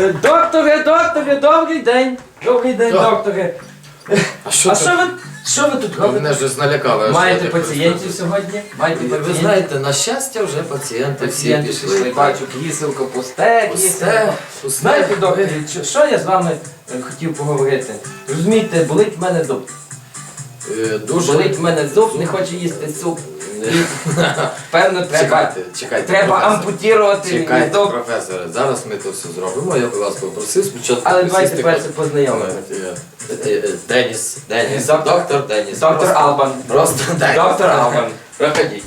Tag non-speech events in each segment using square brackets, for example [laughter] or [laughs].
Е, Докторе, докторе, добрий день. Добрий день, Що? докторе. А що А що ви, що ви тут Ви робите? мене вже зналякали. Маєте я пацієнтів сьогодні? Маєте Ви пацієнтів? знаєте, на щастя, вже пацієнти всі Пацієнти пішли. пішли, бачу, кріселко пусте, кріселко. пусте. Знаєте, докторе, що- що я з вами е, хотів поговорити? Розумієте, болить в мене зуб. Е, Дуже Болить в мене зуб, не хоче їсти суп. Певно, треба, Чекайте, чекайте. треба професор. ампутувати Чекайте, зуб. професоре, зараз ми то все зробимо. Я вас попросив спочатку. Але давайте присісти перше познайомимося. познайомимо. Е, е, е, Деніс, Деніс, Доктор- доктор Деніс. Доктор Просто- Албан. Просто Деніс. Доктор Албан. Проходіть.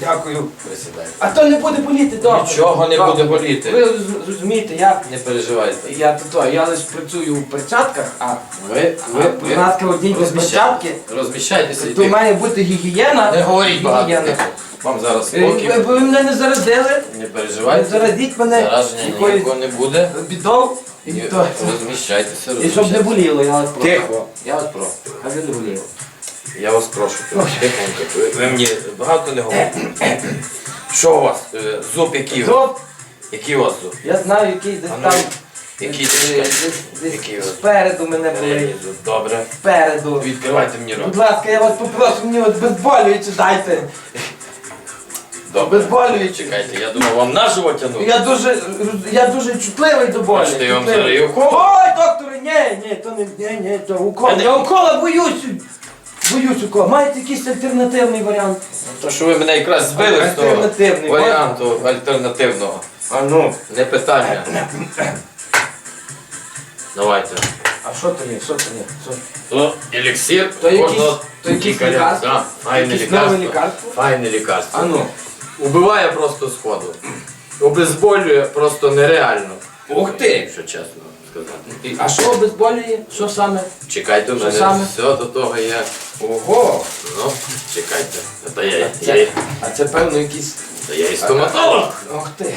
Дякую. Присідайте. А то не буде боліти, доктор. Нічого не Доктор, буде боліти. Ви роз- розумієте, я, Не переживайте. я, то, то, я лише працюю у перчатках, а Ви, ви, ви, ласка, одніть без перчатки. Розміщайтеся. То має бути гігієна. Не говоріть багато. Гігієна. тихо. Вам зараз Е, спокій. Ви, ви мене не заразили, Не не переживайте. заразіть мене Зараження якоюсь ніякого не буде. бідов. І, то- Розміщайтеся, і щоб не розміщайтеся. боліло, я вас прошу. Тихо, я вас прошу. А ви не боліло. Я вас прошу, тихенько. Ви, ви мені багато не говорите. Що у вас? Е, Зуб який? у вас? Який у вас зуб? я знаю, який десь А ну, там. Який е, десь? десь, десь ось? спереду мене Передній болить. зуб. Добре. Спереду. Відкривайте мені Будь рот. ласка, я вас попрошу, мені от безболюючи дайте. Добре. Безболюючи. Чекайте, я думав, вам на живот тягнути. Я дуже, я дуже чутливий до болі. Бачите, я вам чутливий. зараз і укол. Ой, докторе, ні, ні, то не, ні, ні, то укол. Не- Я укола боюсь. Боюсь укола. Маєте якийсь альтернативний варіант? То, що ви мене якраз збили з того Альтернативний, варіанту альтернативного. А ну. Не питання. Давайте. А що то є? Що то є? Що? То еліксир То якісь- кожного то якісь лікаря. лікарства? Да, Файне Якісь лікарство? Файне лікарство. А ну. Убиває просто сходу. Обезболює просто нереально. Ух ти! Якщо чесно сказати. І- А що обезболює? Що саме? Чекайте, в Що мене саме? все до того є. Ого! Ну, чекайте. Та я, я, Це, а це певно якийсь. та я і стоматолог. Ох ти.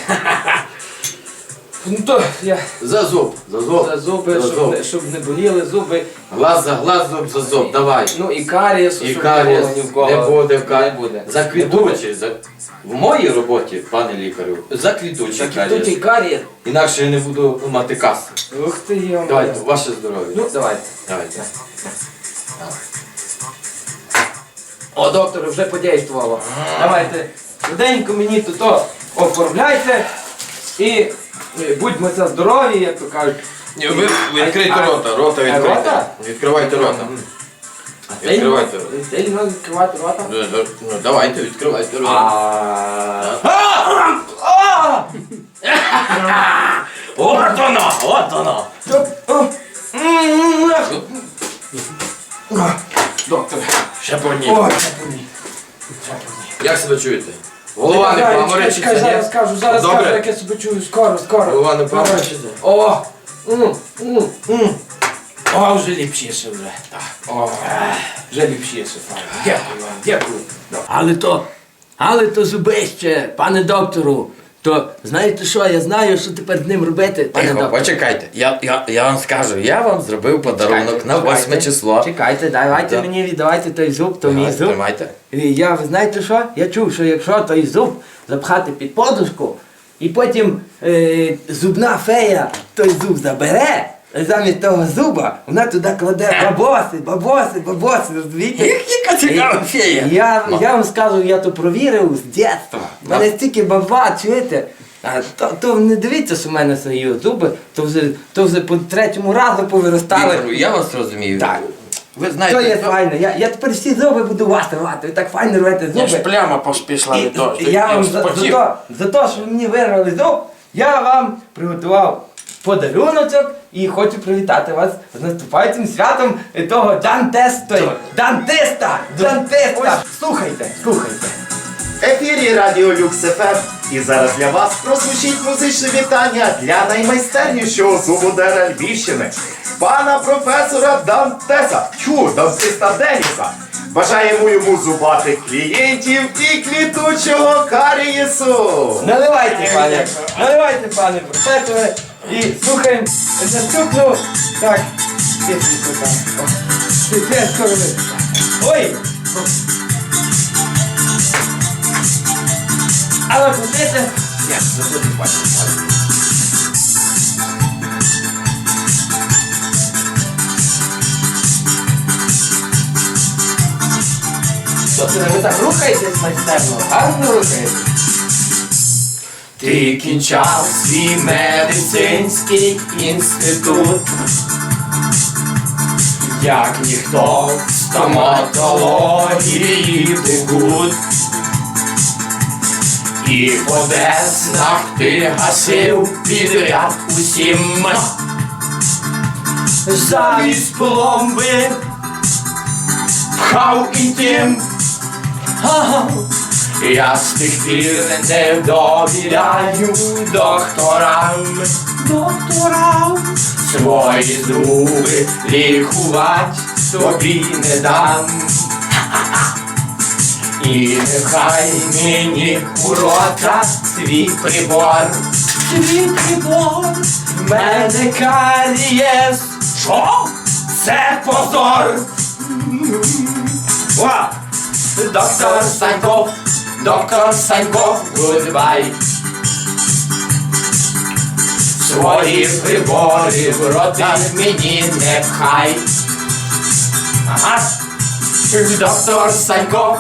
Ну то я За зуб, за зуб. за зуби, За щоб зуб. не, щоб не боліли зуби. Глаз за глаз, зуб за зуб, давай. Ну і карієсу, І щоб не було ні в кого. не буде, Не буде. За квітучий. За... В моїй роботі, пане лікарю, за квітучий Так і тут і карієс. Інакше я не буду мати каси. Ух ти, йо. Давайте, ваше здоров'я. Ну, давайте. Давайте. О, доктор, вже подействувало. Давайте, швиденько мені тут то оформляйте і будьмо це здорові, як то кажуть. Ні, ви відкрийте рота, рота відкрийте. рота? Відкривайте рота. Відкривайте рота. Сильно відкривати рота? Ну, ну, Ну, давайте, відкривайте рота. От воно, от воно. Доктор. Ще по одній. Як себе чуєте? Голова не Чекай, чекай, поморочиться, чекай, зараз ні? скажу, зараз Добре. скажу, як я себе чую, скоро, скоро. Голова не поморочиться? О! М, м, м. О, вже ліпшіше вже. О, вже ліпшіше, пане. Дякую вам, дякую. Але то, але то зубище, пане доктору. То знаєте що, я знаю, що тепер з ним робити, пане Тихо, доктор. почекайте. Я, я, я вам скажу, я вам зробив подарунок на 8 число. Чекайте, давайте Да. мені віддавайте той зуб, то мій Давайте, зуб. Тримайте. І Я, ви знаєте що? Я чув, що якщо той зуб запхати під подушку, і потім е, зубна фея той зуб забере, замість того зуба вона туди кладе бабоси, бабоси, бабоси, розумієте? Яка цікава фея. Я, Ну. я вам скажу, я то провірив з дитинства. У мене стільки баба, чуєте? А, то, то не дивіться, що в мене свої зуби, то вже, то вже по третьому разу повиростали. Віктору, я вас розумію. Так. Ви То знаєте, є то- файно. Я, я тепер всі зуби буду у вас рвати. Ви так файно рвете Я ж зуби. пляма пішла від того. я вам за, за, то, за те, що ви мені вирвали зуб, я вам приготував подаруночок і хочу привітати вас з наступаючим святом того Дантесту. Дантиста! Дантиста! Слухайте, слухайте. Ефірі Радіо Люкс ФМ. І зараз для вас прозвучить музичне вітання для наймайстернішого зубодера Львівщини, пана професора Дантеса, чу, дантиста Деніса. Бажаємо йому зубатих клієнтів і квітучого карієсу. Наливайте, пане, наливайте, пане професоре, І слухаємо наступну так, пісеньку там. Після скоро. Ой! Але купити... Ні, за то не бачу. Тобто ви так рухаєтесь майстерно, гарно рухаєтесь. Ти кінчав свій медицинський інститут. Як ніхто в стоматології бугут. І по деснах ти гасив підряд усім. Замість пломби пхав і тим. Я з тих пір не довіряю докторам, докторам свої зуби лікувати тобі не дам. І нехай мені у рота свій прибор, свій прибор, в мене карієс. Що? Це позор. Доктор Саньков, доктор goodbye. Свої прибори в рота мені не пхай. Ага. Доктор Саньков,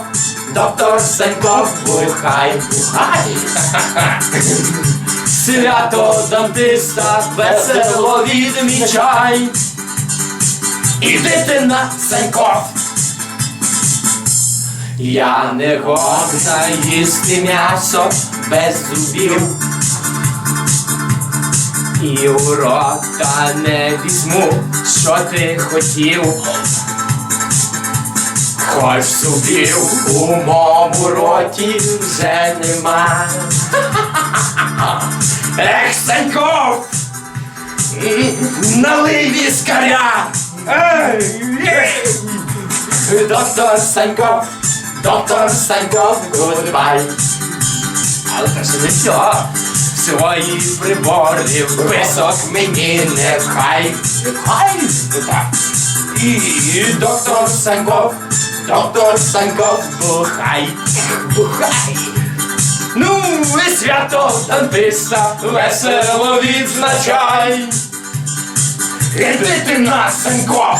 доктор Саньков, бухай, бухай. [laughs] Свято дантиста весело відмічай. Іди ти на Саньков. Я не годна їсти м'ясо без зубів. І у рота не візьму, що ти хотів. Хоч зубів у моєму роті вже нема. [laughs] Ех, Саньков! Налий віскаря! Доктор Саньков, доктор Саньков, goodbye. Але це ще не все. Свої прибори в висок мені не пхай. Не? Ну так. І доктор Саньков, доктор Саньков, бухай, бухай. Ну, і свято дантиста весело відзначай. Іди ти на Саньков,